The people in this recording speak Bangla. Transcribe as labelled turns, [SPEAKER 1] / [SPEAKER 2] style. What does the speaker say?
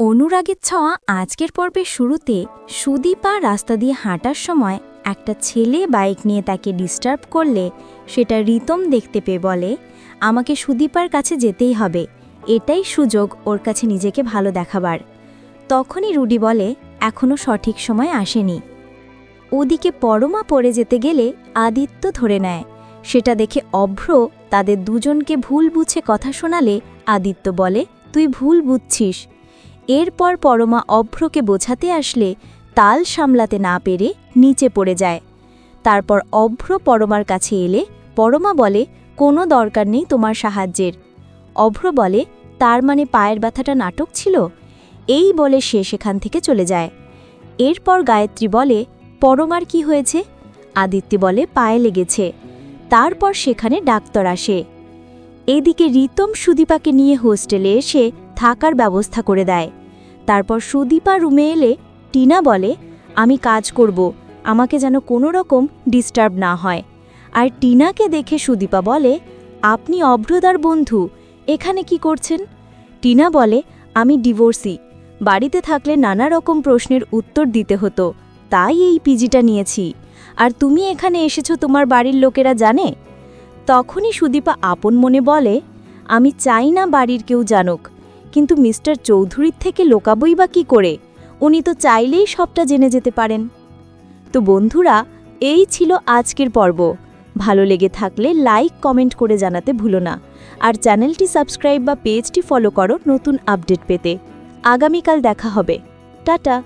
[SPEAKER 1] অনুরাগের ছোঁয়া আজকের পর্বের শুরুতে সুদীপা রাস্তা দিয়ে হাঁটার সময় একটা ছেলে বাইক নিয়ে তাকে ডিস্টার্ব করলে সেটা রিতম দেখতে পেয়ে বলে, আমাকে সুদীপার কাছে যেতেই হবে। এটাই সুযোগ ওর কাছে নিজেকে ভালো দেখাবার। তখনই রুডি বলে এখনও সঠিক সময় আসেনি। ওদিকে পরমা পড়ে যেতে গেলে আদিত্য ধরে নেয়, সেটা দেখে অভ্র তাদের দুজনকে ভুল বুঝে কথা শোনালে, আদিত্য বলে, তুই ভুল বুঝছিস। এরপর পরমা অভ্রকে বোঝাতে আসলে তাল সামলাতে না পেরে নিচে পড়ে যায়। তারপর অভ্র পরমার কাছে এলে পরমা বলে, কোনো দরকার নেই তোমার সাহায্যের। অভ্র বলে, তার মানে পায়ের ব্যথাটা নাটক ছিল? এই বলে সে সেখান থেকে চলে যায়। এরপর গায়ত্রী বলে, পরমার কি হয়েছে? আদিত্য বলে, পায়ে লেগেছে। তারপর সেখানে ডাক্তার আসে। এদিকে রিতম সুদীপাকে নিয়ে হোস্টেলে এসে থাকার ব্যবস্থা করে দেয়। তারপর সুদীপা রুমে এলে টিনা বলে, আমি কাজ করব, আমাকে যেন কোনো রকম ডিস্টার্ব না হয়। আর টিনাকে দেখে সুদীপা বলে, আপনি অভ্রদার বন্ধু, এখানে কি করছেন? টিনা বলে, আমি ডিভোর্সি, বাড়িতে থাকলে নানা রকম প্রশ্নের উত্তর দিতে হতো, তাই এই পিজিটা নিয়েছি। আর তুমি এখানে এসেছ তোমার বাড়ির লোকেরা জানে? তখনই সুদীপা আপন মনে বলে, আমি চাই না বাড়ির কেউ জানুক, কিন্তু মিস্টার চৌধুরীর থেকে লোকাবই বা কী করে? উনি তো চাইলেই সবটা জেনে যেতে পারেন। তো বন্ধুরা, এই ছিল আজকের পর্ব। ভালো লেগে থাকলে লাইক, কমেন্ট করে জানাতে ভুলো না। আর চ্যানেলটি সাবস্ক্রাইব বা পেজটি ফলো করো নতুন আপডেট পেতে। আগামীকাল দেখা হবে। টাটা।